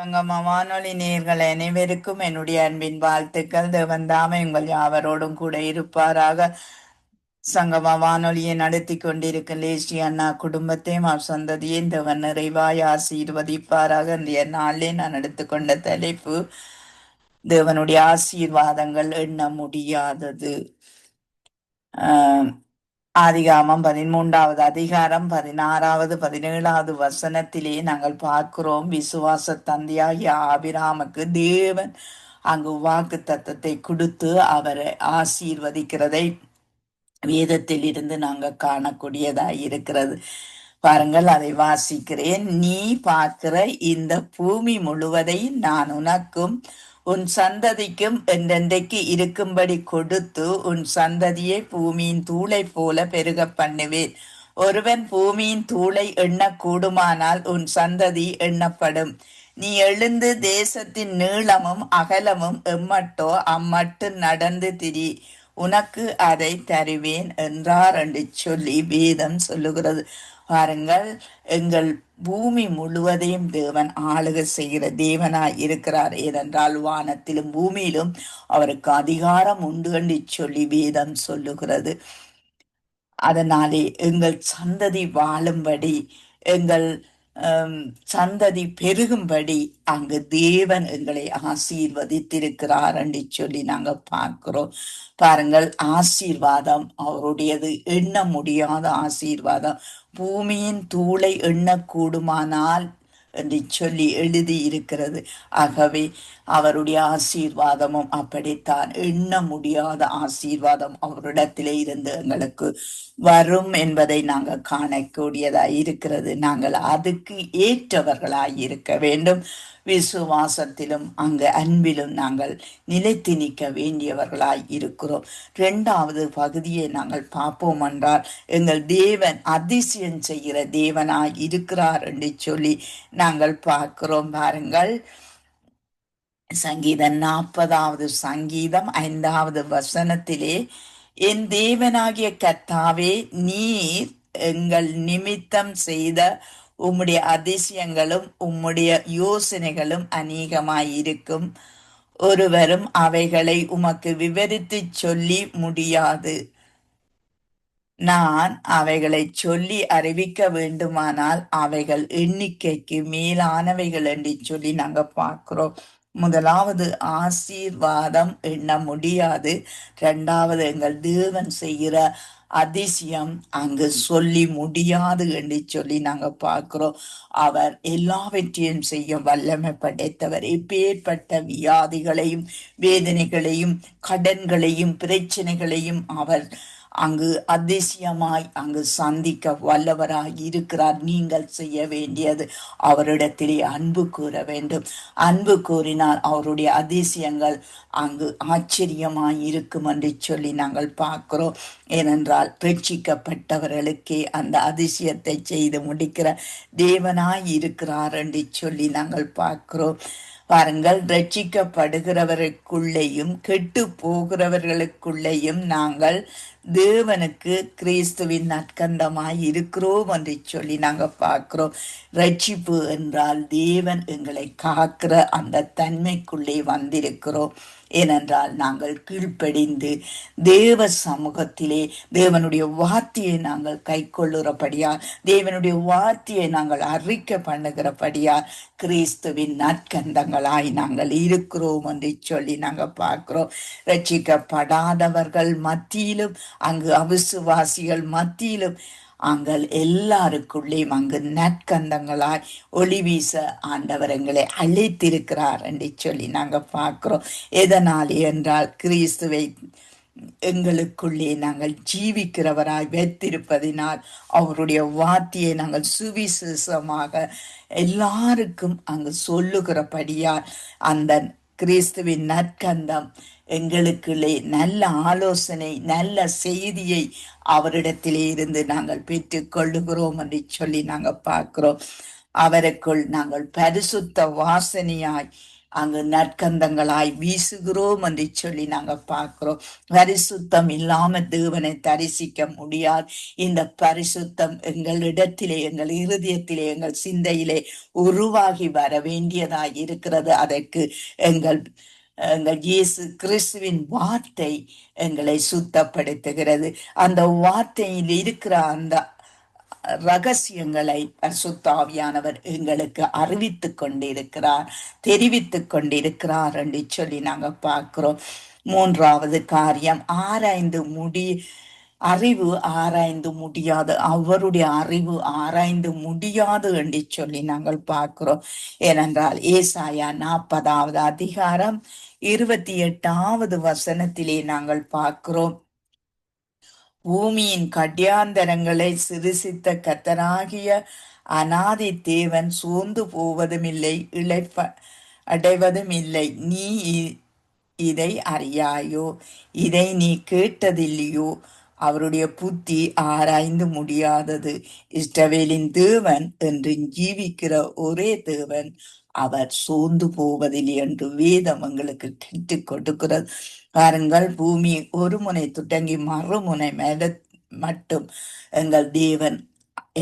சங்கம வானொலி நேர்கள் அனைவருக்கும் என்னுடைய அன்பின் வாழ்த்துக்கள். தேவன் உங்கள் யாவரோடும் கூட இருப்பாராக. சங்கம வானொலியை நடத்தி கொண்டிருக்கும் லேசி அண்ணா குடும்பத்தையும் அவர் சொந்ததையும் தேவன் நிறைவாய் ஆசீர்வதிப்பாராக. இந்த நாளிலே நான் எடுத்துக்கொண்ட தலைப்பு தேவனுடைய ஆசீர்வாதங்கள் எண்ண முடியாதது. ஆஹ் ஆதிகாமம் பதிமூன்றாவது அதிகாரம் பதினாறாவது பதினேழாவது வசனத்திலே நாங்கள் பார்க்கிறோம். விசுவாச தந்தையாகிய ஆபிராமுக்கு தேவன் அங்கு வாக்கு தத்தத்தை கொடுத்து அவரை ஆசீர்வதிக்கிறதை வேதத்தில் இருந்து நாங்கள் காணக்கூடியதா இருக்கிறது. பாருங்கள் அதை வாசிக்கிறேன். நீ பார்க்கிற இந்த பூமி முழுவதையும் நான் உனக்கும் உன் சந்ததிக்கும் என்றென்றைக்கு இருக்கும்படி கொடுத்து உன் சந்ததியை பூமியின் தூளை போல பெருக பண்ணுவேன். ஒருவன் பூமியின் தூளை எண்ணக்கூடுமானால் உன் சந்ததி எண்ணப்படும். நீ எழுந்து தேசத்தின் நீளமும் அகலமும் எம்மட்டோ அம்மட்டு நடந்து திரி. உனக்கு அதை தருவேன் என்றார் என்று சொல்லி வேதம் சொல்லுகிறது. பாருங்கள் எங்கள் பூமி முழுவதையும் தேவன் ஆளுக செய்கிற தேவனாய் இருக்கிறார். ஏனென்றால் வானத்திலும் பூமியிலும் அவருக்கு அதிகாரம் உண்டு என்று சொல்லி வேதம் சொல்லுகிறது. அதனாலே எங்கள் சந்ததி வாழும்படி எங்கள் சந்ததி பெருகும்படி அங்கு தேவன் எங்களை ஆசீர்வதித்திருக்கிறார் என்று சொல்லி நாங்க பார்க்கிறோம். பாருங்கள் ஆசீர்வாதம் அவருடையது. எண்ண முடியாத ஆசீர்வாதம். பூமியின் தூளை எண்ணக்கூடுமானால் என்று சொல்லி எழுதி இருக்கிறது. ஆகவே அவருடைய ஆசீர்வாதமும் அப்படித்தான். எண்ண முடியாத ஆசீர்வாதம் அவரிடத்திலே இருந்து எங்களுக்கு வரும் என்பதை நாங்கள் காணக்கூடியதாய் இருக்கிறது. நாங்கள் அதுக்கு ஏற்றவர்களாய் இருக்க வேண்டும். விசுவாசத்திலும் அங்கு அன்பிலும் நாங்கள் நிலைத்து நிற்க வேண்டியவர்களாய் இருக்கிறோம். இரண்டாவது பகுதியை நாங்கள் பார்ப்போம் என்றால் எங்கள் தேவன் அதிசயம் செய்கிற தேவனாய் இருக்கிறார் என்று சொல்லி நாங்கள் பார்க்கிறோம். பாருங்கள். சங்கீதம் நாற்பதாவது சங்கீதம் ஐந்தாவது வசனத்திலே என் தேவனாகிய கர்த்தாவே நீர் எங்கள் நிமித்தம் செய்த உம்முடைய அதிசயங்களும் உம்முடைய யோசனைகளும் அநேகமாயிருக்கும். ஒருவரும் அவைகளை உமக்கு விவரித்துச் சொல்லி முடியாது. நான் அவைகளை சொல்லி அறிவிக்க வேண்டுமானால் அவைகள் எண்ணிக்கைக்கு மேலானவைகள் என்று சொல்லி நாங்க பார்க்கிறோம். முதலாவது ஆசீர்வாதம் எண்ண முடியாது. இரண்டாவது எங்கள் தேவன் செய்கிற அதிசயம் அங்கு சொல்லி முடியாது என்று சொல்லி நாங்க பார்க்கிறோம். அவர் எல்லாவற்றையும் செய்ய வல்லமை படைத்தவர். இப்பேற்பட்ட வியாதிகளையும் வேதனைகளையும் கடன்களையும் பிரச்சனைகளையும் அவர் அங்கு அதிசயமாய் அங்கு சந்திக்க வல்லவராய் இருக்கிறார். நீங்கள் செய்ய வேண்டியது அவரிடத்திலே அன்பு கூற வேண்டும். அன்பு கூறினால் அவருடைய அதிசயங்கள் அங்கு ஆச்சரியமாய் இருக்கும் என்று சொல்லி நாங்கள் பார்க்கிறோம். ஏனென்றால் ரட்சிக்கப்பட்டவர்களுக்கே அந்த அதிசயத்தை செய்து முடிக்கிற தேவனாய் இருக்கிறார் என்று சொல்லி நாங்கள் பார்க்கிறோம். பாருங்கள் ரட்சிக்கப்படுகிறவர்களுக்குள்ளேயும் கெட்டு போகிறவர்களுக்குள்ளேயும் நாங்கள் தேவனுக்கு கிறிஸ்துவின் நற்கந்தமாய் இருக்கிறோம் என்று சொல்லி நாங்க பார்க்கிறோம். ரட்சிப்பு என்றால் தேவன் எங்களை காக்கிற அந்த தன்மைக்குள்ளே வந்திருக்கிறோம். ஏனென்றால் நாங்கள் கீழ்ப்படிந்து தேவ சமூகத்திலே தேவனுடைய வார்த்தையை நாங்கள் கை கொள்ளுறபடியால் தேவனுடைய வார்த்தையை நாங்கள் அறிக்கை பண்ணுகிறபடியால் கிறிஸ்துவின் நற்கந்தங்களாய் நாங்கள் இருக்கிறோம் என்று சொல்லி நாங்கள் பார்க்கிறோம். ரட்சிக்கப்படாதவர்கள் மத்தியிலும் அங்கு அவிசுவாசிகள் மத்தியிலும் அங்கள் எல்லாருக்குள்ளேயும் அங்கு நற்கந்தங்களாய் ஒளி வீச ஆண்டவர் எங்களை அழைத்திருக்கிறார் என்று சொல்லி நாங்கள் பார்க்கிறோம். எதனால் என்றால் கிறிஸ்துவை எங்களுக்குள்ளே நாங்கள் ஜீவிக்கிறவராய் வைத்திருப்பதினால் அவருடைய வார்த்தையை நாங்கள் சுவிசேஷமாக எல்லாருக்கும் அங்கு சொல்லுகிறபடியால் அந்த கிறிஸ்துவின் நற்கந்தம் எங்களுக்குள்ளே நல்ல ஆலோசனை நல்ல செய்தியை அவரிடத்திலே இருந்து நாங்கள் பெற்றுக்கொள்ளுகிறோம் என்று சொல்லி நாங்கள் பார்க்கிறோம். அவருக்குள் நாங்கள் பரிசுத்த வாசனையாய் அங்கு நற்கந்தங்களாய் வீசுகிறோம் என்று சொல்லி நாங்க பார்க்கிறோம். பரிசுத்தம் இல்லாம தேவனை தரிசிக்க முடியாது. இந்த பரிசுத்தம் எங்களிடத்திலே எங்கள் இருதயத்திலே எங்கள் சிந்தையிலே உருவாகி வர வேண்டியதாய் இருக்கிறது. அதற்கு எங்கள் எங்கள் இயேசு கிறிஸ்துவின் வார்த்தை எங்களை சுத்தப்படுத்துகிறது. அந்த வார்த்தையில் இருக்கிற அந்த ரகசியங்களை பரிசுத்தாவியானவர் எங்களுக்கு அறிவித்து கொண்டிருக்கிறார் தெரிவித்து கொண்டிருக்கிறார் என்று சொல்லி நாங்கள் பார்க்கிறோம். மூன்றாவது காரியம் ஆராய்ந்து முடி அறிவு ஆராய்ந்து முடியாது. அவருடைய அறிவு ஆராய்ந்து முடியாது என்று சொல்லி நாங்கள் பார்க்கிறோம். ஏனென்றால் ஏசாயா நாற்பதாவது அதிகாரம் இருபத்தி எட்டாவது வசனத்திலே நாங்கள் பார்க்கிறோம். பூமியின் கட்டியாந்தரங்களை சிறுசித்த கத்தராகிய அனாதி தேவன் சோர்ந்து போவதுமில்லை இழைப்ப அடைவதும் இல்லை நீ இதை அறியாயோ? இதை நீ கேட்டதில்லையோ? அவருடைய புத்தி ஆராய்ந்து முடியாதது. இஸ்ரவேலின் தேவன் என்று ஜீவிக்கிற ஒரே தேவன் அவர் சோர்ந்து போவதில்லை என்று வேதம் எங்களுக்கு கற்றுக் கொடுக்கிறது. பாருங்கள் பூமி ஒரு முனை துட்டங்கி மறுமுனை மேல மட்டும் எங்கள் தேவன்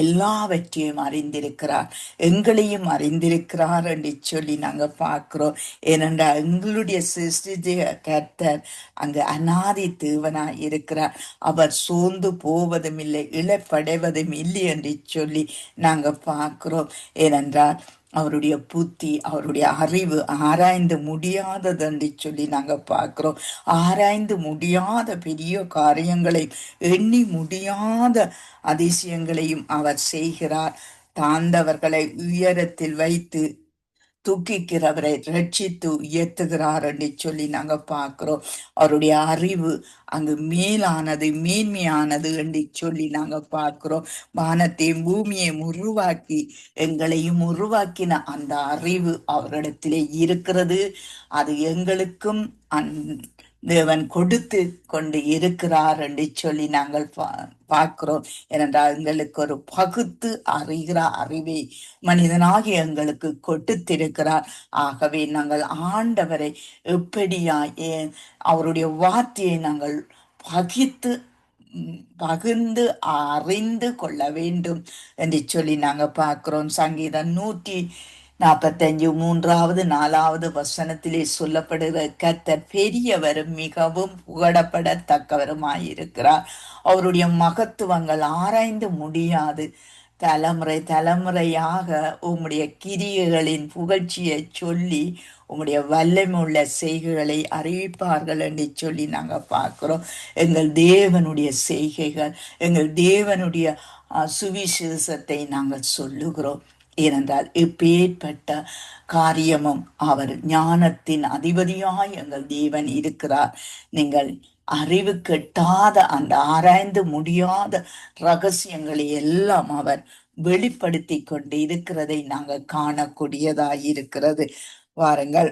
எல்லாவற்றையும் அறிந்திருக்கிறார். எங்களையும் அறிந்திருக்கிறார் என்று சொல்லி நாங்கள் பார்க்கிறோம். ஏனென்றால் எங்களுடைய சிருஷ்டிய கர்த்தர் அங்கு அனாதி தேவனாய் இருக்கிறார். அவர் சோர்ந்து போவதும் இல்லை இழப்படைவதும் இல்லை என்று சொல்லி நாங்கள் பார்க்கிறோம். ஏனென்றால் அவருடைய புத்தி அவருடைய அறிவு ஆராய்ந்து முடியாதது என்று சொல்லி நாங்கள் பார்க்குறோம். ஆராய்ந்து முடியாத பெரிய காரியங்களை எண்ணி முடியாத அதிசயங்களையும் அவர் செய்கிறார். தாழ்ந்தவர்களை உயரத்தில் வைத்து துக்கிக்கிறவரை ரட்சித்து உயர்த்துகிறார் என்று சொல்லி நாங்க பார்க்கிறோம். அவருடைய அறிவு அங்கு மேலானது மேன்மையானது என்று சொல்லி நாங்க பார்க்கிறோம். வானத்தையும் பூமியையும் உருவாக்கி எங்களையும் உருவாக்கின அந்த அறிவு அவரிடத்திலே இருக்கிறது. அது எங்களுக்கும் அந் தேவன் கொடுத்து கொண்டு இருக்கிறார் என்று சொல்லி நாங்கள் பா- பார்க்கிறோம். ஏனென்றால் எங்களுக்கு ஒரு பகுத்து அறிகிற அறிவை மனிதனாகி எங்களுக்கு கொடுத்திருக்கிறார். ஆகவே நாங்கள் ஆண்டவரை எப்படியா ஏன் அவருடைய வார்த்தையை நாங்கள் பகித்து பகிர்ந்து அறிந்து கொள்ள வேண்டும் என்று சொல்லி நாங்கள் பார்க்கிறோம். சங்கீதம் நூற்றி நாற்பத்தஞ்சு மூன்றாவது நாலாவது வசனத்திலே சொல்லப்படுகிற கத்தர் பெரியவரும் மிகவும் புகழப்படத்தக்கவருமாயிருக்கிறார். அவருடைய மகத்துவங்கள் ஆராய்ந்து முடியாது. தலைமுறை தலைமுறையாக உம்முடைய கிரியைகளின் புகழ்ச்சியை சொல்லி உம்முடைய வல்லமுள்ள செய்கைகளை அறிவிப்பார்கள் என்று சொல்லி நாங்கள் பார்க்குறோம். எங்கள் தேவனுடைய செய்கைகள் எங்கள் தேவனுடைய சுவிசேஷத்தை நாங்கள் சொல்லுகிறோம். ஏனென்றால் இப்பேற்பட்ட காரியமும் அவர் ஞானத்தின் அதிபதியாய் எங்கள் தேவன் இருக்கிறார். நீங்கள் அறிவு கெட்டாத அந்த ஆராய்ந்து முடியாத ரகசியங்களை எல்லாம் அவர் வெளிப்படுத்தி கொண்டு இருக்கிறதை நாங்கள் காணக்கூடியதாய் இருக்கிறது வாருங்கள்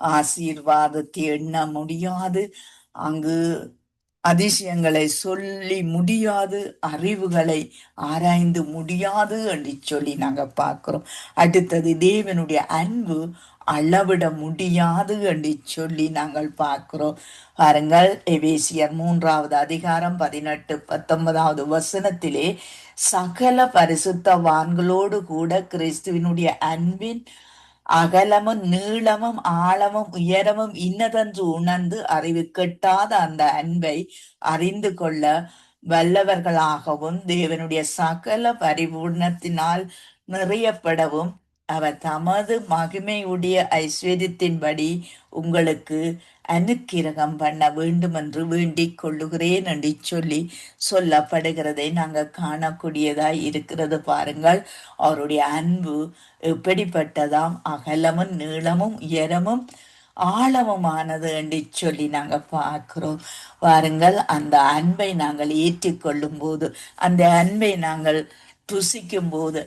ஆசீர்வாதத்தை எண்ண முடியாது. அங்கு அதிசயங்களை சொல்லி முடியாது அறிவுகளை ஆராய்ந்து முடியாது என்று சொல்லி நாங்கள் பார்க்குறோம். அடுத்தது தேவனுடைய அன்பு அளவிட முடியாது என்று சொல்லி நாங்கள் பார்க்கிறோம். பாருங்கள் எவேசியர் மூன்றாவது அதிகாரம் பதினெட்டு பத்தொன்பதாவது வசனத்திலே சகல பரிசுத்தவான்களோடு கூட கிறிஸ்துவினுடைய அன்பின் அகலமும் நீளமும் ஆழமும் உயரமும் இன்னதென்று உணர்ந்து அறிவு கெட்டாத அந்த அன்பை அறிந்து கொள்ள வல்லவர்களாகவும் தேவனுடைய சகல பரிபூர்ணத்தினால் நிறையப்படவும் அவர் தமது மகிமையுடைய ஐஸ்வர்யத்தின்படி உங்களுக்கு அனுக்கிரகம் பண்ண வேண்டும் என்று வேண்டிக் கொள்ளுகிறேன் என்று சொல்லி சொல்லப்படுகிறதை நாங்கள் காணக்கூடியதாய் இருக்கிறது. பாருங்கள் அவருடைய அன்பு எப்படிப்பட்டதாம்? அகலமும் நீளமும் உயரமும் ஆழமுமானது என்று சொல்லி நாங்கள் பார்க்கிறோம். பாருங்கள் அந்த அன்பை நாங்கள் ஏற்றுக்கொள்ளும் போது அந்த அன்பை நாங்கள் ருசிக்கும் போது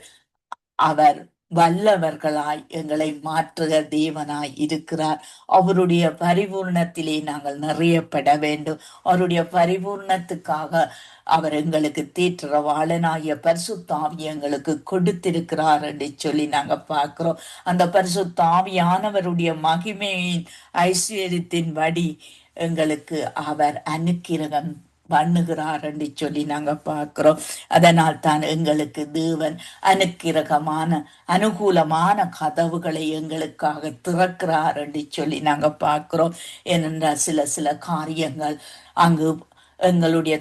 அவர் வல்லவர்களாய் எங்களை மாற்றுக தேவனாய் இருக்கிறார். அவருடைய பரிபூர்ணத்திலே நாங்கள் நிறையப்பட வேண்டும். அவருடைய பரிபூர்ணத்துக்காக அவர் எங்களுக்கு தீற்றவாளனாகிய பரிசுத்தாவி எங்களுக்கு கொடுத்திருக்கிறார் என்று சொல்லி நாங்கள் பார்க்கிறோம். அந்த பரிசுத்தாவியானவருடைய மகிமையின் ஐஸ்வர்யத்தின் வடி எங்களுக்கு அவர் அனுக்கிரகம் பண்ணுகிறார் என்று சொல்லி நாங்க பார்க்கிறோம். அதனால் தான் எங்களுக்கு தேவன் அனுக்கிரகமான அனுகூலமான கதவுகளை எங்களுக்காக திறக்கிறார் என்று சொல்லி நாங்க பார்க்கிறோம். ஏனென்றால் சில சில காரியங்கள் அங்கு எங்களுடைய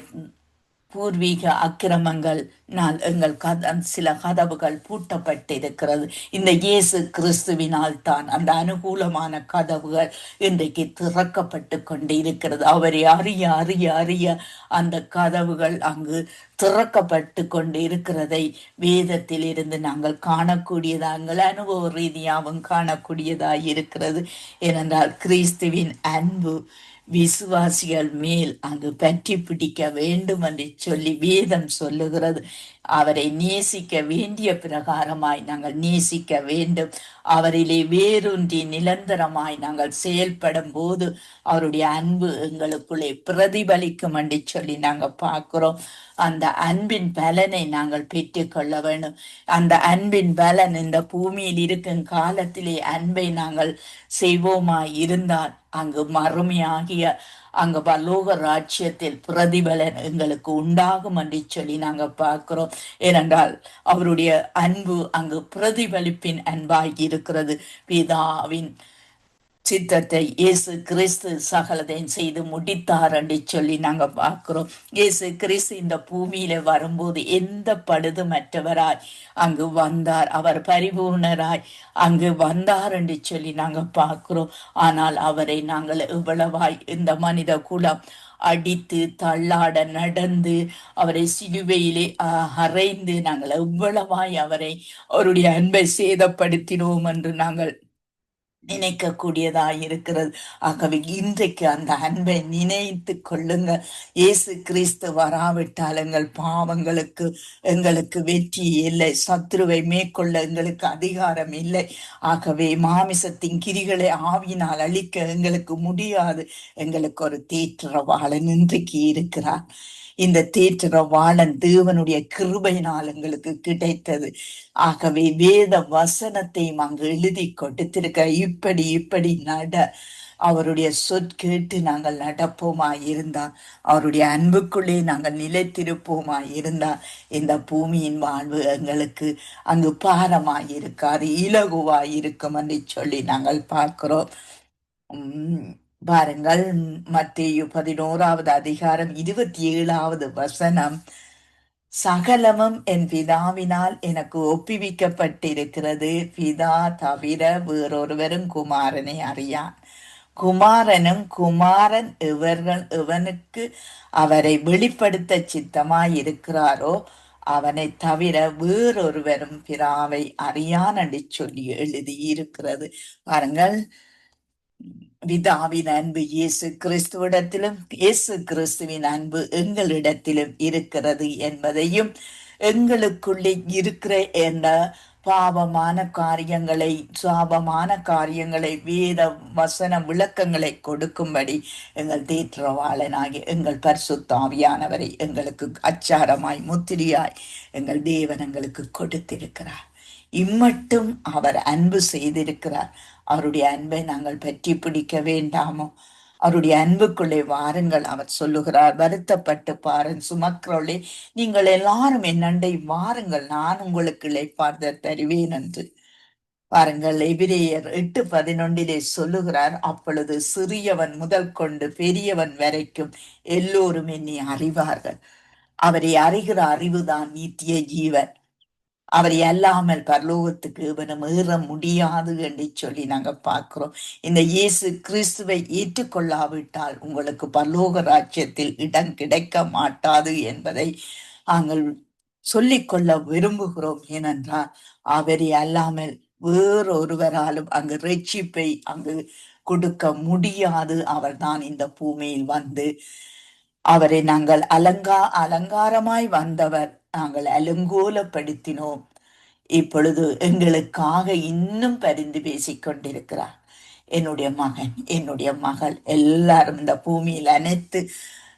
பூர்வீக அக்கிரமங்கள் நான் எங்கள் கத சில கதவுகள் பூட்டப்பட்டிருக்கிறது. இந்த இயேசு கிறிஸ்துவினால் தான் அந்த அனுகூலமான கதவுகள் இன்றைக்கு திறக்கப்பட்டு கொண்டு இருக்கிறது அவரை அறிய அறிய அறிய அந்த கதவுகள் அங்கு திறக்கப்பட்டு கொண்டு இருக்கிறதை வேதத்தில் இருந்து நாங்கள் காணக்கூடியதாங்கள் அனுபவ ரீதியாகவும் காணக்கூடியதாய் இருக்கிறது ஏனென்றால் கிறிஸ்துவின் அன்பு விசுவாசிகள் மேல் அங்கு பற்றி பிடிக்க வேண்டும் என்று சொல்லி வேதம் சொல்லுகிறது. அவரை நேசிக்க வேண்டிய பிரகாரமாய் நாங்கள் நேசிக்க வேண்டும். அவரிலே வேரூன்றி நிரந்தரமாய் நாங்கள் செயல்படும் போது அவருடைய அன்பு எங்களுக்குள்ளே பிரதிபலிக்கும் என்று சொல்லி நாங்கள் பார்க்கிறோம். அந்த அன்பின் பலனை நாங்கள் பெற்றுக்கொள்ள வேண்டும். அந்த அன்பின் பலன் இந்த பூமியில் இருக்கும் காலத்திலே அன்பை நாங்கள் செய்வோமாய் இருந்தால் அங்கு மறுமையாகிய அங்க பலோக ராஜ்யத்தில் பிரதிபலன் எங்களுக்கு உண்டாகும் என்று சொல்லி நாங்க பார்க்கிறோம். ஏனென்றால் அவருடைய அன்பு அங்கு பிரதிபலிப்பின் அன்பாகி இருக்கிறது. பிதாவின் சித்தத்தை இயேசு கிறிஸ்து சகலதையும் செய்து முடித்தார் என்று சொல்லி நாங்க பார்க்கிறோம். இயேசு கிறிஸ்து இந்த பூமியில வரும்போது எந்த படுது மற்றவராய் அங்கு வந்தார். அவர் பரிபூர்ணராய் அங்கு வந்தார் என்று சொல்லி நாங்க பார்க்கிறோம். ஆனால் அவரை நாங்கள் எவ்வளவாய் இந்த மனித குலம் அடித்து தள்ளாட நடந்து அவரை சிலுவையிலே அறைந்து நாங்கள் எவ்வளவாய் அவரை அவருடைய அன்பை சேதப்படுத்தினோம் என்று நாங்கள் நினைக்கக்கூடியதாக இருக்கிறது. ஆகவே இன்றைக்கு அந்த அன்பை நினைத்து கொள்ளுங்க இயேசு கிறிஸ்து வராவிட்டால் எங்கள் பாவங்களுக்கு எங்களுக்கு வெற்றி இல்லை. சத்ருவை மேற்கொள்ள எங்களுக்கு அதிகாரம் இல்லை. ஆகவே மாமிசத்தின் கிரிகளை ஆவியினால் அழிக்க எங்களுக்கு முடியாது. எங்களுக்கு ஒரு தேற்றவாளன் இன்றைக்கு இருக்கிறார். இந்த தேற்றவாளன் தேவனுடைய கிருபையினால் எங்களுக்கு கிடைத்தது. ஆகவே வேத வசனத்தையும் அங்கு எழுதி கொடுத்திருக்க இப்படி இப்படி நட. அவருடைய சொற்கேட்டு நாங்கள் நடப்போமா இருந்தா அவருடைய அன்புக்குள்ளே நாங்கள் நிலைத்திருப்போமா இருந்தா இந்த பூமியின் வாழ்வு எங்களுக்கு அங்கு பாரமாய் இருக்காது இலகுவாய் இருக்கும் என்று சொல்லி நாங்கள் பார்க்கிறோம். உம் பாருங்கள் மத்தேயு பதினோராவது அதிகாரம் இருபத்தி ஏழாவது வசனம். சகலமும் என் பிதாவினால் எனக்கு ஒப்புவிக்கப்பட்டிருக்கிறது. பிதா தவிர வேறொருவரும் குமாரனை அறியான் குமாரனும் குமாரன் இவர்கள் இவனுக்கு அவரை வெளிப்படுத்த சித்தமாயிருக்கிறாரோ அவனை தவிர வேறொருவரும் பிராவை அறியான் என்று சொல்லி எழுதியிருக்கிறது. பாருங்கள் பிதாவின் அன்பு இயேசு கிறிஸ்துவிடத்திலும் இயேசு கிறிஸ்துவின் அன்பு எங்களிடத்திலும் இருக்கிறது என்பதையும் எங்களுக்குள்ளே இருக்கிற என்ற பாவமான காரியங்களை சாபமான காரியங்களை வேத வசன விளக்கங்களை கொடுக்கும்படி எங்கள் தேற்றவாளனாகி எங்கள் பரிசுத்தாவியானவரை எங்களுக்கு அச்சாரமாய் முத்திரியாய் எங்கள் தேவன் எங்களுக்கு கொடுத்திருக்கிறார். இம்மட்டும் அவர் அன்பு செய்திருக்கிறார். அவருடைய அன்பை நாங்கள் பற்றி பிடிக்க வேண்டாமோ? அவருடைய அன்புக்குள்ளே வாருங்கள் அவர் சொல்லுகிறார். வருத்தப்பட்டு பாருங்கள் சுமக்கிறோளே நீங்கள் எல்லாரும் என் அண்டை வாருங்கள். நான் உங்களுக்கு இழைப்பார்த்த தருவேன் என்று. பாருங்கள் எபிரேயர் எட்டு பதினொன்றிலே சொல்லுகிறார் அப்பொழுது சிறியவன் முதல் கொண்டு பெரியவன் வரைக்கும் எல்லோரும் என்னை அறிவார்கள். அவரை அறிகிற அறிவுதான் நித்திய ஜீவன். அவர் அல்லாமல் பரலோகத்துக்கு இவனும் ஏற முடியாது என்று சொல்லி நாங்கள் பார்க்கிறோம். இந்த இயேசு கிறிஸ்துவை ஏற்றுக்கொள்ளாவிட்டால் உங்களுக்கு பரலோக ராஜ்யத்தில் இடம் கிடைக்க மாட்டாது என்பதை நாங்கள் சொல்லிக்கொள்ள விரும்புகிறோம். ஏனென்றால் அவரை அல்லாமல் வேறொருவராலும் அங்கு ரட்சிப்பை அங்கு கொடுக்க முடியாது. அவர்தான் இந்த பூமியில் வந்து அவரை நாங்கள் அலங்கா அலங்காரமாய் வந்தவர் நாங்கள் அலங்கோலப்படுத்தினோம். இப்பொழுது எங்களுக்காக இன்னும் பரிந்து பேசிக் கொண்டிருக்கிறார். என்னுடைய மகன் என்னுடைய மகள் எல்லாரும் இந்த பூமியில் அனைத்து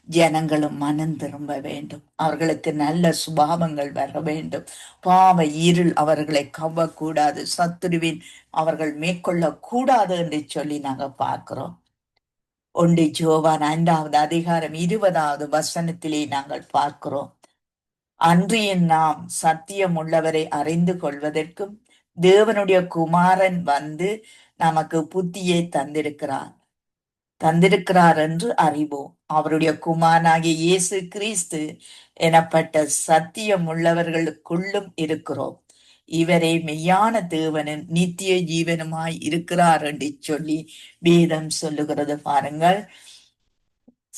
ஜனங்களும் மனம் திரும்ப வேண்டும். அவர்களுக்கு நல்ல சுபாவங்கள் வர வேண்டும். பாவ இருள் அவர்களை கவ்வக்கூடாது. சத்துருவின் அவர்கள் மேற்கொள்ளக்கூடாது என்று சொல்லி நாங்கள் பார்க்கிறோம். ஒண்டி ஜோவான் ஐந்தாவது அதிகாரம் இருபதாவது வசனத்திலே நாங்கள் பார்க்கிறோம். அன்றியும் நாம் சத்தியம் உள்ளவரை அறிந்து கொள்வதற்கும் தேவனுடைய குமாரன் வந்து நமக்கு புத்தியை தந்திருக்கிறார். தந்திருக்கிறார் என்று அறிவோம். அவருடைய குமாரனாகிய இயேசு கிறிஸ்து எனப்பட்ட சத்தியம் உள்ளவர்களுக்குள்ளும் இருக்கிறோம். இவரே மெய்யான தேவனும் நித்திய ஜீவனுமாய் இருக்கிறார் என்று சொல்லி வேதம் சொல்லுகிறது பாருங்கள்.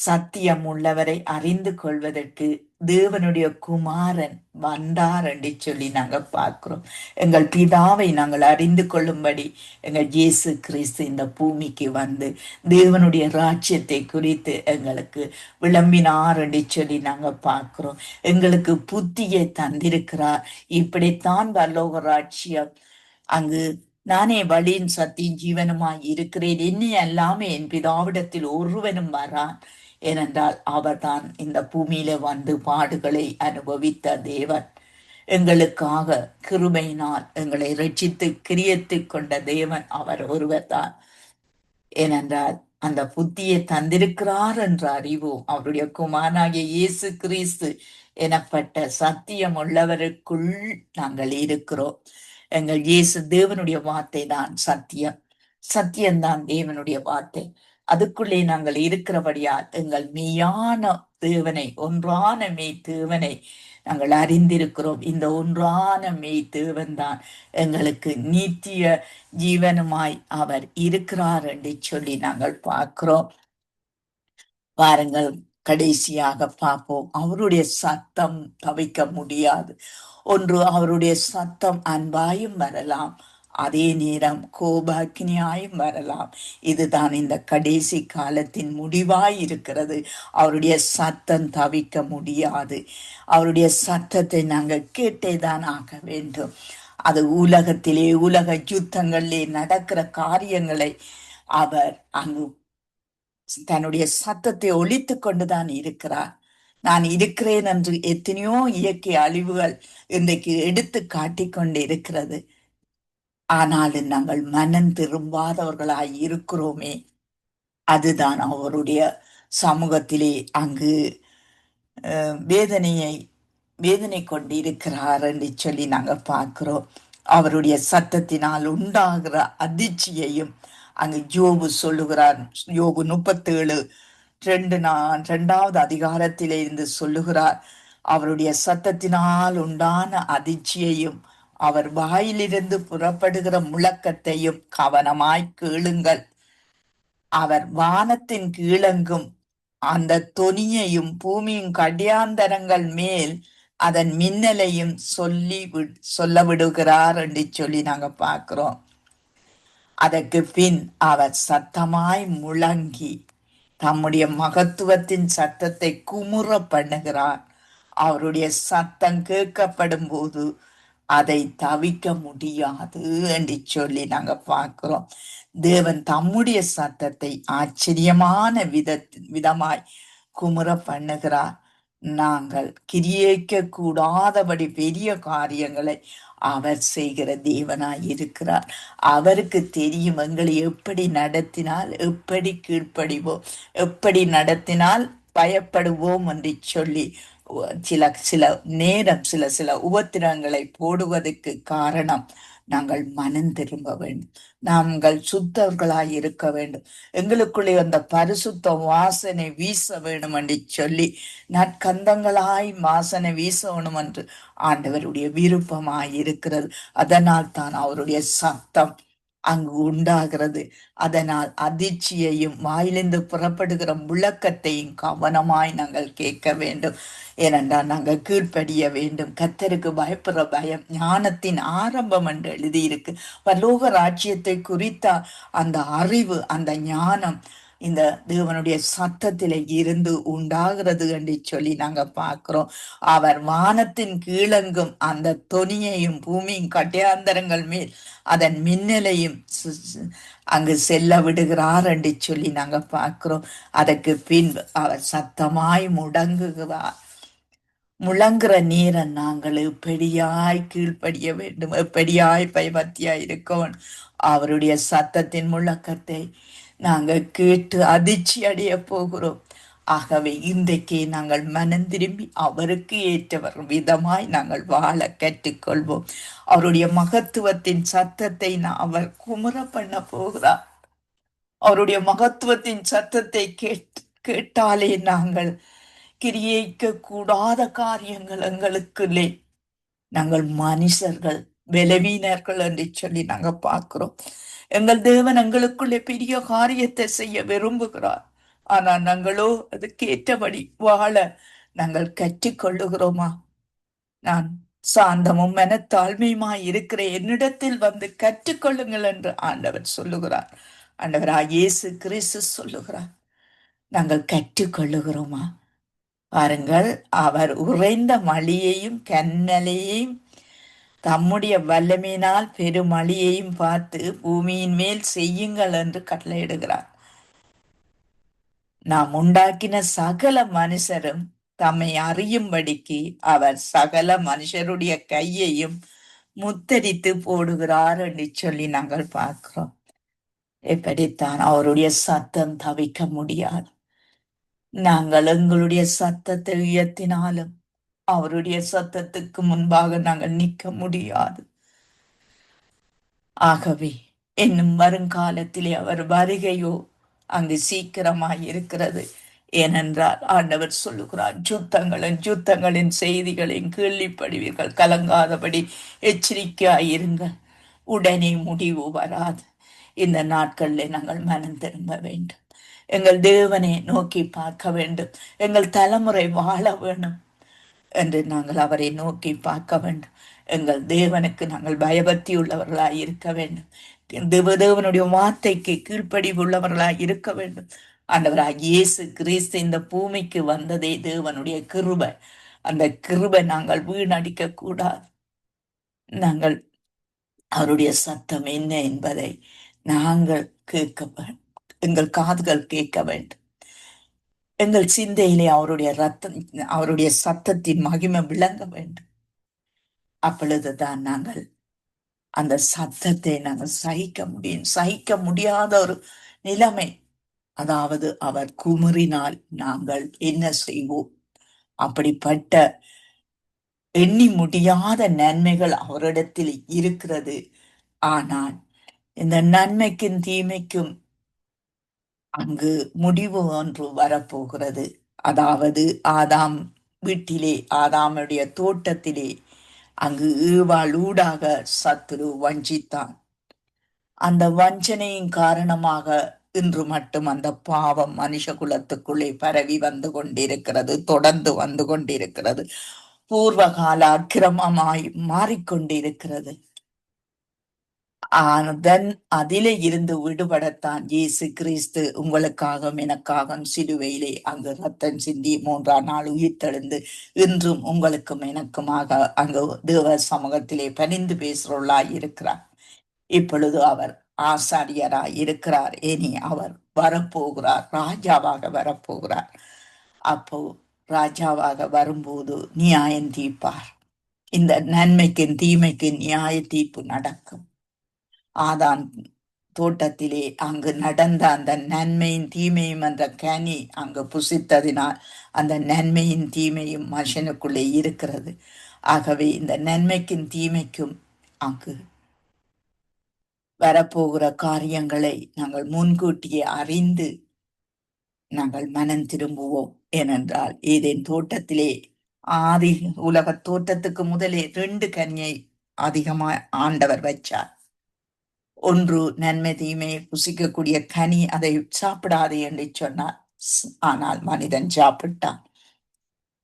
சத்தியம் உள்ளவரை அறிந்து கொள்வதற்கு தேவனுடைய குமாரன் வந்தார் என்று சொல்லி நாங்க பார்க்கிறோம். எங்கள் பிதாவை நாங்கள் அறிந்து கொள்ளும்படி எங்கள் இயேசு கிறிஸ்து இந்த பூமிக்கு வந்து தேவனுடைய ராஜ்யத்தை குறித்து எங்களுக்கு விளம்பினார் என்று சொல்லி நாங்க பார்க்கிறோம். எங்களுக்கு புத்தியை தந்திருக்கிறார். இப்படித்தான் பரலோக ராஜ்யம் அங்கு நானே வழியின் சத்தியும் ஜீவனுமாய் இருக்கிறேன். என்னை எல்லாமே என் பிதாவிடத்தில் ஒருவனும் வரான். ஏனென்றால் அவர்தான் இந்த பூமியில வந்து பாடுகளை அனுபவித்த தேவன். எங்களுக்காக கிருபையினால் எங்களை ரட்சித்து கிரியத்துக் கொண்ட தேவன் அவர் ஒருவர்தான். ஏனென்றால் அந்த புத்தியை தந்திருக்கிறார் என்ற அறிவும் அவருடைய குமாராகிய இயேசு கிறிஸ்து எனப்பட்ட சத்தியம் உள்ளவருக்குள் நாங்கள் இருக்கிறோம். எங்கள் இயேசு தேவனுடைய வார்த்தை தான் சத்தியம். சத்தியம்தான் தேவனுடைய வார்த்தை. அதுக்குள்ளே நாங்கள் இருக்கிறபடியால் எங்கள் மெய்யான தேவனை ஒன்றான மெய் தேவனை நாங்கள் அறிந்திருக்கிறோம். இந்த ஒன்றான மெய் தேவன் தான் எங்களுக்கு நித்திய ஜீவனுமாய் அவர் இருக்கிறார் என்று சொல்லி நாங்கள் பார்க்கிறோம். பாருங்கள் கடைசியாக பார்ப்போம். அவருடைய சத்தம் தவிக்க முடியாது. ஒன்று அவருடைய சத்தம் அன்பாயும் வரலாம். அதே நேரம் கோபாக்கினியாயும் வரலாம். இதுதான் இந்த கடைசி காலத்தின் முடிவாய் இருக்கிறது அவருடைய சத்தம் தவிக்க முடியாது. அவருடைய சத்தத்தை நாங்கள் கேட்டேதான் ஆக வேண்டும். அது உலகத்திலே உலக யுத்தங்களிலே நடக்கிற காரியங்களை அவர் அங்கு தன்னுடைய சத்தத்தை ஒழித்து கொண்டுதான் இருக்கிறார். நான் இருக்கிறேன் என்று எத்தனையோ இயற்கை அழிவுகள் இன்றைக்கு எடுத்து காட்டிக்கொண்டு இருக்கிறது ஆனாலும் நாங்கள் மனம் திரும்பாதவர்களாய் இருக்கிறோமே. அதுதான் அவருடைய சமூகத்திலே அங்கு வேதனையை வேதனை கொண்டு இருக்கிறார் என்று சொல்லி நாங்கள் பார்க்கிறோம். அவருடைய சத்தத்தினால் உண்டாகிற அதிர்ச்சியையும் அங்கு ஜோபு சொல்லுகிறார். யோபு முப்பத்தேழு ரெண்டு நான் ரெண்டாவது அதிகாரத்திலே இருந்து சொல்லுகிறார். அவருடைய சத்தத்தினால் உண்டான அதிர்ச்சியையும் அவர் வாயிலிருந்து புறப்படுகிற முழக்கத்தையும் கவனமாய் கேளுங்கள். அவர் வானத்தின் கீழங்கும் அந்த தொனியையும் பூமியின் கடியாந்தரங்கள் மேல் அதன் மின்னலையும் சொல்லி சொல்ல விடுகிறார் என்று சொல்லி நாங்க பார்க்கிறோம். அதற்கு பின் அவர் சத்தமாய் முழங்கி தம்முடைய மகத்துவத்தின் சத்தத்தை குமுற பண்ணுகிறார். அவருடைய சத்தம் கேட்கப்படும் போது அதை தவிக்க முடியாது என்று சொல்லி நாங்க பார்க்கிறோம். தேவன் தம்முடைய சத்தத்தை ஆச்சரியமான வித விதமாய் குமுற பண்ணுகிறார். நாங்கள் கிரியேக்க கூடாதபடி பெரிய காரியங்களை அவர் செய்கிற தேவனாய் இருக்கிறார். அவருக்கு தெரியும் எங்களை எப்படி நடத்தினால் எப்படி கீழ்ப்படிவோம் எப்படி நடத்தினால் பயப்படுவோம் என்று சொல்லி சில சில நேரம் சில சில உபத்திரங்களை போடுவதற்கு காரணம் நாங்கள் மனம் திரும்ப வேண்டும். நாங்கள் சுத்தர்களாய் இருக்க வேண்டும். எங்களுக்குள்ளே அந்த பரிசுத்த வாசனை வீச வேணும் என்று சொல்லி நற்கந்தங்களாய் வாசனை வீச வேணும் என்று ஆண்டவருடைய விருப்பமாய் இருக்கிறது. அதனால் தான் அவருடைய சத்தம் அங்கு உண்டாகிறது. அதனால் அதிர்ச்சியையும் வாயிலிருந்து புறப்படுகிற முழக்கத்தையும் கவனமாய் நாங்கள் கேட்க வேண்டும். ஏனென்றால் நாங்கள் கீழ்ப்படிய வேண்டும். கத்தருக்கு பயப்படுற பயம் ஞானத்தின் ஆரம்பம் என்று எழுதியிருக்கு. பலோக ராஜ்யத்தை குறித்த அந்த அறிவு அந்த ஞானம் இந்த தேவனுடைய சத்தத்தில இருந்து உண்டாகிறது என்று சொல்லி நாங்க பார்க்கிறோம். அவர் வானத்தின் கீழங்கும் அந்த தொனியையும் பூமியின் கட்டியாந்தரங்கள் மேல் அதன் மின்னலையும் சு- அங்கு செல்ல விடுகிறார் என்று சொல்லி நாங்க பார்க்கிறோம். அதற்கு பின்பு அவர் சத்தமாய் முடங்குகிறார். முழங்குற நீரை நாங்கள் எப்படியாய் கீழ்ப்படிய வேண்டும். எப்படியாய் பயபக்தியாய் இருக்கோம் அவருடைய சத்தத்தின் முழக்கத்தை நாங்கள் கேட்டு அதிர்ச்சி அடைய போகிறோம். ஆகவே இன்றைக்கு நாங்கள் மனம் திரும்பி அவருக்கு ஏற்றவர் விதமாய் நாங்கள் வாழ கற்றுக்கொள்வோம். அவருடைய மகத்துவத்தின் சத்தத்தை நான் அவர் குமுற பண்ண போகிறார். அவருடைய மகத்துவத்தின் சத்தத்தை கேட் கேட்டாலே நாங்கள் கிரியைக்க கூடாத காரியங்கள் எங்களுக்குள்ளே. நாங்கள் மனுஷர்கள். பலவீனர்கள் என்று சொல்லி நாங்கள் பார்க்கிறோம். எங்கள் தேவன் எங்களுக்குள்ளே பெரிய காரியத்தை செய்ய விரும்புகிறார். ஆனால் நாங்களோ அதுக்கேற்றபடி வாழ நாங்கள் கற்றுக்கொள்ளுகிறோமா? நான் சாந்தமும் மனத்தாழ்மையுமாய் இருக்கிற என்னிடத்தில் வந்து கற்றுக்கொள்ளுங்கள் என்று ஆண்டவர் சொல்லுகிறார். ஆண்டவரா இயேசு கிறிஸ்து சொல்லுகிறார். நாங்கள் கற்றுக்கொள்ளுகிறோமா? பாருங்கள் அவர் உறைந்த மழியையும் கன்னலையும் தம்முடைய வல்லமையினால் பெருமழியையும் பார்த்து பூமியின் மேல் செய்யுங்கள் என்று கட்டளையிடுகிறார். நாம் உண்டாக்கின சகல மனுஷரும் தம்மை அறியும்படிக்கு அவர் சகல மனுஷருடைய கையையும் முத்தரித்து போடுகிறார் என்று சொல்லி நாங்கள் பார்க்கிறோம். எப்படித்தான் அவருடைய சத்தம் தவிக்க முடியாது. நாங்கள் எங்களுடைய சத்தத்தை உயர்த்தினாலும் அவருடைய சத்தத்துக்கு முன்பாக நாங்கள் நிற்க முடியாது. ஆகவே இன்னும் வருங்காலத்திலே அவர் வருகையோ அங்கு சீக்கிரமாய் இருக்கிறது ஏனென்றால் ஆண்டவர் சொல்லுகிறார் யுத்தங்களின் யுத்தங்களின் செய்திகளையும் கேள்விப்படுவீர்கள். கலங்காதபடி எச்சரிக்கையாயிருங்கள். உடனே முடிவு வராது. இந்த நாட்களில் நாங்கள் மனம் திரும்ப வேண்டும். எங்கள் தேவனை நோக்கி பார்க்க வேண்டும். எங்கள் தலைமுறை வாழ வேண்டும். என்று நாங்கள் அவரை நோக்கி பார்க்க வேண்டும். எங்கள் தேவனுக்கு நாங்கள் பயபக்தி உள்ளவர்களாய் இருக்க வேண்டும். தேவ தேவனுடைய வார்த்தைக்கு கீழ்ப்படி உள்ளவர்களாய் இருக்க வேண்டும். ஆண்டவராக இயேசு கிறிஸ்து இந்த பூமிக்கு வந்ததே தேவனுடைய கிருபை. அந்த கிருபை நாங்கள் வீணடிக்க கூடாது. நாங்கள் அவருடைய சத்தம் என்ன என்பதை நாங்கள் கேட்க வேண்டும். எங்கள் காதுகள் கேட்க வேண்டும். எங்கள் சிந்தையிலே அவருடைய ரத்தம் அவருடைய சத்தத்தின் மகிமை விளங்க வேண்டும். அப்பொழுதுதான் நாங்கள் அந்த சத்தத்தை நாங்கள் சகிக்க முடியும். சகிக்க முடியாத ஒரு நிலைமை. அதாவது அவர் குமுறினால் நாங்கள் என்ன செய்வோம்? அப்படிப்பட்ட எண்ணி முடியாத நன்மைகள் அவரிடத்தில் இருக்கிறது. ஆனால் இந்த நன்மைக்கும் தீமைக்கும் அங்கு முடிவு ஒன்று வரப்போகிறது. அதாவது ஆதாம் வீட்டிலே ஆதாமுடைய தோட்டத்திலே அங்கு ஈவாளூடாக சத்துரு வஞ்சித்தான். அந்த வஞ்சனையின் காரணமாக இன்று மட்டும் அந்த பாவம் மனுஷ குலத்துக்குள்ளே பரவி வந்து கொண்டிருக்கிறது தொடர்ந்து வந்து கொண்டிருக்கிறது. பூர்வகால அக்கிரமமாய் மாறிக்கொண்டிருக்கிறது. அதன் அதிலே இருந்து விடுபடத்தான் இயேசு கிறிஸ்து உங்களுக்காகவும் எனக்காகவும் சிலுவையிலே அங்கு ரத்தம் சிந்தி மூன்றாம் நாள் உயிர்த்தெழுந்து இன்றும் உங்களுக்கும் எனக்குமாக அங்கு தேவ சமூகத்திலே பணிந்து பேசுறவளாய் இருக்கிறார். இப்பொழுது அவர் ஆசாரியராய் இருக்கிறார். இனி அவர் வரப்போகிறார். ராஜாவாக வரப்போகிறார். அப்போ ராஜாவாக வரும்போது நியாயம் தீர்ப்பார். இந்த நன்மைக்கும் தீமைக்கும் நியாய தீர்ப்பு நடக்கும். ஆதான் தோட்டத்திலே அங்கு நடந்த அந்த நன்மையும் தீமையும் என்ற கனி அங்கு புசித்ததினால் அந்த நன்மையின் தீமையும் மனுஷனுக்குள்ளே இருக்கிறது. ஆகவே இந்த நன்மைக்கும் தீமைக்கும் அங்கு வரப்போகிற காரியங்களை நாங்கள் முன்கூட்டியே அறிந்து நாங்கள் மனம் திரும்புவோம். ஏனென்றால் ஏதேன் தோட்டத்திலே ஆதி உலக தோட்டத்துக்கு முதலே ரெண்டு கனியை அதிகமாக ஆண்டவர் வச்சார். ஒன்று நன்மை தீமை புசிக்கக்கூடிய கனி அதை சாப்பிடாதே என்று சொன்னார். ஆனால் மனிதன் சாப்பிட்டான்.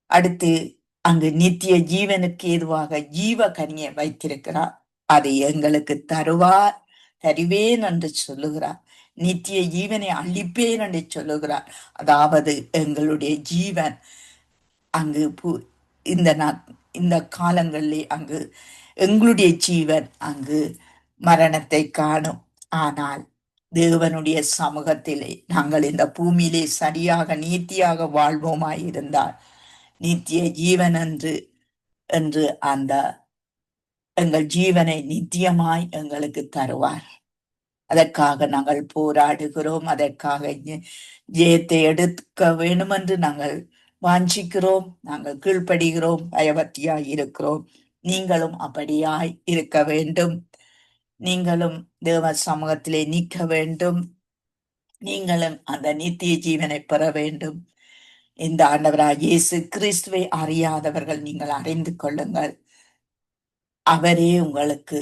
அடுத்து அங்கு நித்திய ஜீவனுக்கு ஏதுவாக ஜீவ கனியை வைத்திருக்கிறார். அதை எங்களுக்கு தருவார் தருவேன் என்று சொல்லுகிறார். நித்திய ஜீவனை அழிப்பேன் என்று சொல்லுகிறார். அதாவது எங்களுடைய ஜீவன் அங்கு பு- இந்த நா- இந்த காலங்களிலே அங்கு எங்களுடைய ஜீவன் அங்கு மரணத்தை காணும். ஆனால் தேவனுடைய சமூகத்திலே நாங்கள் இந்த பூமியிலே சரியாக நீத்தியாக வாழ்வோமாய் இருந்தால் நித்திய ஜீவன் என்று என்று அந்த எங்கள் ஜீவனை நித்தியமாய் எங்களுக்கு தருவார். அதற்காக நாங்கள் போராடுகிறோம். அதற்காக ஜெயத்தை எடுக்க வேண்டும் என்று நாங்கள் வாஞ்சிக்கிறோம். நாங்கள் கீழ்ப்படுகிறோம். பயபக்தியாய் இருக்கிறோம் நீங்களும் அப்படியாய் இருக்க வேண்டும். நீங்களும் தேவ சமூகத்திலே நிற்க வேண்டும். நீங்களும் அந்த நித்திய ஜீவனை பெற வேண்டும். இந்த ஆண்டவராய் இயேசு கிறிஸ்துவை அறியாதவர்கள் நீங்கள் அறிந்து கொள்ளுங்கள். அவரே உங்களுக்கு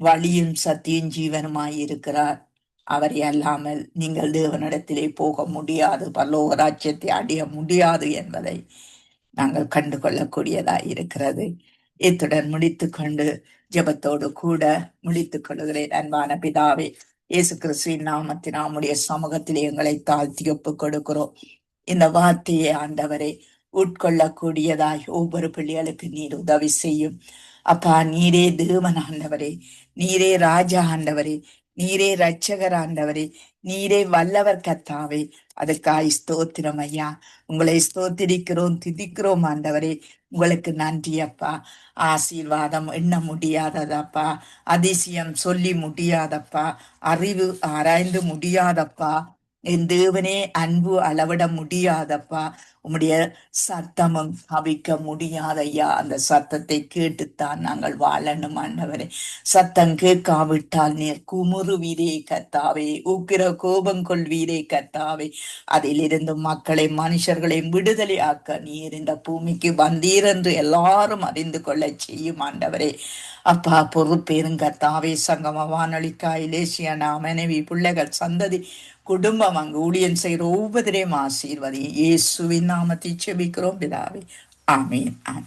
வழியும் சத்தியும் ஜீவனுமாய் இருக்கிறார். அவரை அல்லாமல் நீங்கள் தேவனிடத்திலே போக முடியாது. பல்லோக ராஜ்யத்தை அடைய முடியாது என்பதை நாங்கள் கண்டுகொள்ளக்கூடியதாய் இருக்கிறது. இத்துடன் முடித்துக்கொண்டு ஜபத்தோடு கூட முடித்துக் கொள்கிறேன் அன்பான பிதாவே. இயேசு கிறிஸ்துவின் நாமத்தில் நம்முடைய சமூகத்திலே எங்களை தாழ்த்தி ஒப்பு கொடுக்கிறோம். இந்த வார்த்தையை ஆண்டவரை உட்கொள்ளக்கூடியதாய் ஒவ்வொரு பிள்ளைகளுக்கு நீர் உதவி செய்யும். அப்பா நீரே தேவன் ஆண்டவரே நீரே ராஜா ஆண்டவரே நீரே ரட்சகர் ஆண்டவரே நீரே வல்லவர் கத்தாவே அதுக்காய் ஸ்தோத்திரம் ஐயா. உங்களை ஸ்தோத்திரிக்கிறோம் திதிக்கிறோம் ஆண்டவரே. உங்களுக்கு நன்றி அப்பா. ஆசீர்வாதம் எண்ண முடியாததப்பா. அதிசயம் சொல்லி முடியாதப்பா. அறிவு ஆராய்ந்து முடியாதப்பா. என் தேவனே அன்பு அளவிட முடியாதப்பா. உம்முடைய சத்தமும் கவிக்க முடியாதையா. அந்த சத்தத்தை கேட்டுத்தான் நாங்கள் வாழணும் ஆண்டவரே. சத்தம் கேட்காவிட்டால் நீர் குமுறுவீரே கத்தாவே உக்கிர கோபம் கொள்வீரே கத்தாவே அதிலிருந்து மக்களை மனுஷர்களை விடுதலை ஆக்க நீர் இந்த பூமிக்கு வந்தீர் என்று எல்லாரும் அறிந்து கொள்ள செய்யும் ஆண்டவரே. அப்பா பொறுப்பேரும் கத்தாவே சங்கம வானொலிக்காய் லேசியனா மனைவி பிள்ளைகள் சந்ததி குடும்பம் அங்கு ஊழியன் செய்கிற ஒவ்வொருவரையும் ஆசீர்வதி. இயேசுவின் நாமத்தை செபிக்கிறோம் பிதாவே. ஆமீன் ஆமீன்.